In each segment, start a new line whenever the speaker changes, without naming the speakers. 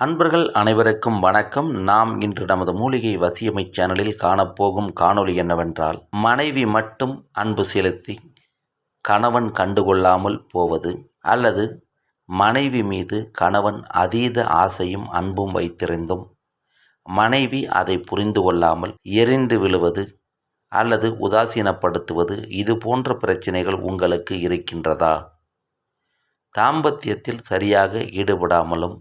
அன்பர்கள் அனைவருக்கும் வணக்கம். நாம் இன்று நமது மூலிகை வசியமை சேனலில் காணப்போகும் காணொளி என்னவென்றால் மனைவி மட்டும் அன்பு செலுத்தி கணவன் கண்டுகொள்ளாமல் போவது அல்லது மனைவி மீது கணவன் அதீத ஆசையும் அன்பும் வைத்திருந்தும் மனைவி அதை புரிந்து கொள்ளாமல் எரிந்து விழுவது அல்லது உதாசீனப்படுத்துவது இது போன்ற பிரச்சனைகள் உங்களுக்கு இருக்கின்றதா? தாம்பத்தியத்தில் சரியாக ஈடுபடாமலும்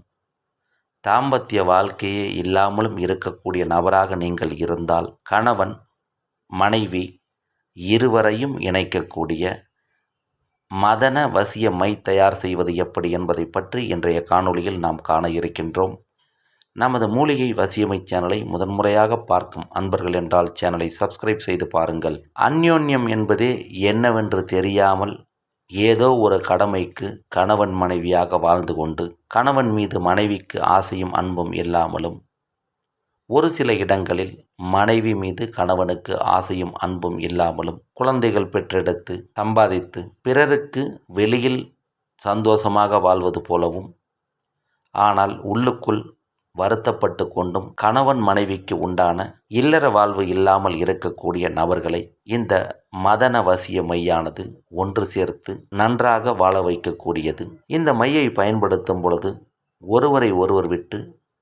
தாம்பத்திய வாழ்க்கையே இல்லாமலும் இருக்கக்கூடிய நபராக நீங்கள் இருந்தால் கணவன் மனைவி இருவரையும் இணைக்கக்கூடிய மதன வசிய மை தயார் செய்வது எப்படி என்பதை பற்றி இன்றைய காணொளியில் நாம் காண இருக்கின்றோம். நமது மூலிகை வசியமை சேனலை முதன்முறையாக பார்க்கும் அன்பர்கள் என்றால் சேனலை சப்ஸ்கிரைப் செய்து பாருங்கள். அந்யோன்யம் என்பதே என்னவென்று தெரியாமல் ஏதோ ஒரு கடமைக்கு கணவன் மனைவியாக வாழ்ந்து கொண்டு கணவன் மீது மனைவிக்கு ஆசையும் அன்பும் இல்லாமலும் ஒரு சில இடங்களில் மனைவி மீது கணவனுக்கு ஆசையும் அன்பும் இல்லாமலும் குழந்தைகள் பெற்றெடுத்து சம்பாதித்து பிறருக்கு வெளியில் சந்தோஷமாக வாழ்வது போலவும் ஆனால் உள்ளுக்குள் வருத்தப்பட்டு கொண்டும் கணவன் மனைவிக்கு உண்டான இல்லற வாழ்வு இல்லாமல் இருக்கக்கூடிய நபர்களை இந்த மதன வசிய மையானது ஒன்று சேர்த்து நன்றாக வாழ வைக்கக்கூடியது. இந்த மையை பயன்படுத்தும் பொழுது ஒருவரை ஒருவர் விட்டு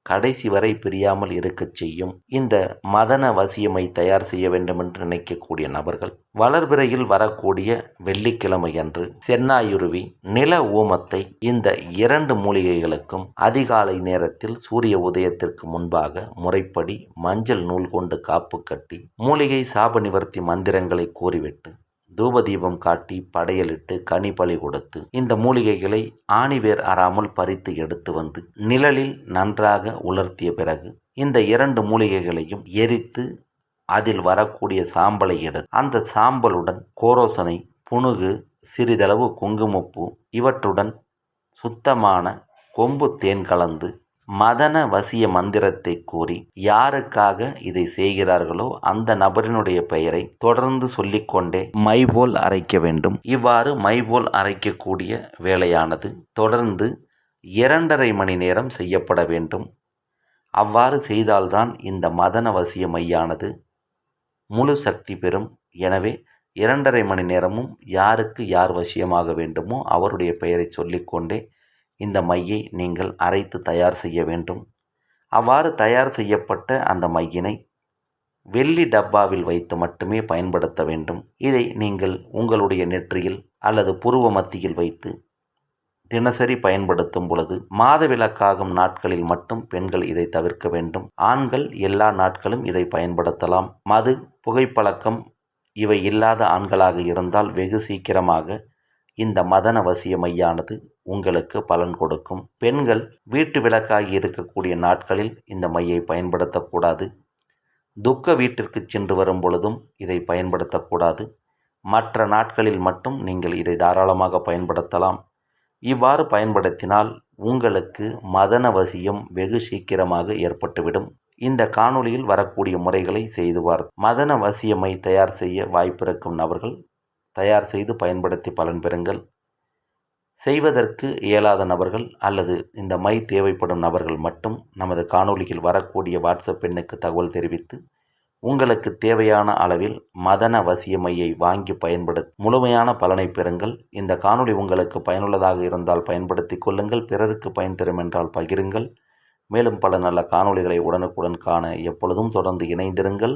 கடைசி வரை பிரியாமல் இருக்கச் செய்யும் இந்த மதன வசியமை தயார் செய்ய வேண்டும் என்று நினைக்கக்கூடிய நபர்கள் வளர்பிறையில் வரக்கூடிய வெள்ளிக்கிழமை அன்று சென்னாயுருவி நில ஊமத்தை இந்த இரண்டு மூலிகைகளுக்கும் அதிகாலை நேரத்தில் சூரிய உதயத்திற்கு முன்பாக முறைப்படி மஞ்சள் நூல் கொண்டு காப்பு கட்டி மூலிகை சாப நிவர்த்தி மந்திரங்களை கூறிவிட்டு தூபதீபம் காட்டி படையலிட்டு கனிப்பழி கொடுத்து இந்த மூலிகைகளை ஆணிவேர் அறாமல் பறித்து எடுத்து வந்து நிழலில் நன்றாக உலர்த்திய பிறகு இந்த இரண்டு மூலிகைகளையும் எரித்து அதில் வரக்கூடிய சாம்பலை எடுத்து அந்த சாம்பலுடன் கோரோசனை புணுகு சிறிதளவு குங்குமப்பூ இவற்றுடன் சுத்தமான கொம்பு தேன் கலந்து மதன வசிய மந்திரத்தை கூறி யாருக்காக இதை செய்கிறார்களோ அந்த நபரினுடைய பெயரை தொடர்ந்து சொல்லிக்கொண்டே மைபோல் அரைக்க வேண்டும். இவ்வாறு மைபோல் அரைக்கக்கூடிய வேலையானது தொடர்ந்து இரண்டரை மணி நேரம் செய்யப்பட வேண்டும். அவ்வாறு செய்தால்தான் இந்த மதன வசிய மையானது முழு சக்தி பெறும். எனவே இரண்டரை மணி நேரமும் யாருக்கு யார் வசியமாக வேண்டுமோ அவருடைய பெயரை சொல்லிக்கொண்டே இந்த மையை நீங்கள் அரைத்து தயார் செய்ய வேண்டும். அவ்வாறு தயார் செய்யப்பட்ட அந்த மையினை வெள்ளி டப்பாவில் வைத்து மட்டுமே பயன்படுத்த வேண்டும். இதை நீங்கள் உங்களுடைய நெற்றியில் அல்லது புருவ மத்தியில் வைத்து தினசரி பயன்படுத்தும் பொழுது மாதவிலக்காகும் நாட்களில் மட்டும் பெண்கள் இதை தவிர்க்க வேண்டும். ஆண்கள் எல்லா நாட்களும் இதை பயன்படுத்தலாம். மது புகைப்பழக்கம் இவை இல்லாத ஆண்களாக இருந்தால் வெகு சீக்கிரமாக இந்த மதன வசிய மையானது உங்களுக்கு பலன் கொடுக்கும். பெண்கள் வீட்டு விளக்காகி இருக்கக்கூடிய நாட்களில் இந்த மையை பயன்படுத்தக்கூடாது. துக்க வீட்டிற்கு சென்று வரும் பொழுதும் இதை பயன்படுத்தக்கூடாது. மற்ற நாட்களில் மட்டும் நீங்கள் இதை தாராளமாக பயன்படுத்தலாம். இவ்வாறு பயன்படுத்தினால் உங்களுக்கு மதன வசியம் வெகு சீக்கிரமாக ஏற்பட்டுவிடும். இந்த காணொளியில் வரக்கூடிய முறைகளை செய்துவார் மதன வசியமை தயார் செய்ய வாய்ப்பிருக்கும் நபர்கள் தயார் செய்து பயன்படுத்தி பலன் பெறுங்கள். செய்வதற்கு இயலாத நபர்கள் அல்லது இந்த மை தேவைப்படும் நபர்கள் மட்டும் நமது காணொலியில் வரக்கூடிய வாட்ஸ்அப் எண்ணுக்கு தகவல் தெரிவித்து உங்களுக்கு தேவையான அளவில் மதன வசிய மையை வாங்கி பயன்படுத்த முழுமையான பலனை பெறுங்கள். இந்த காணொளி உங்களுக்கு பயனுள்ளதாக இருந்தால் பயன்படுத்தி கொள்ளுங்கள். பிறருக்கு பயன் தரும் என்றால் பகிருங்கள். மேலும் பல நல்ல காணொளிகளை உடனுக்குடன் காண எப்பொழுதும் தொடர்ந்து இணைந்திருங்கள்.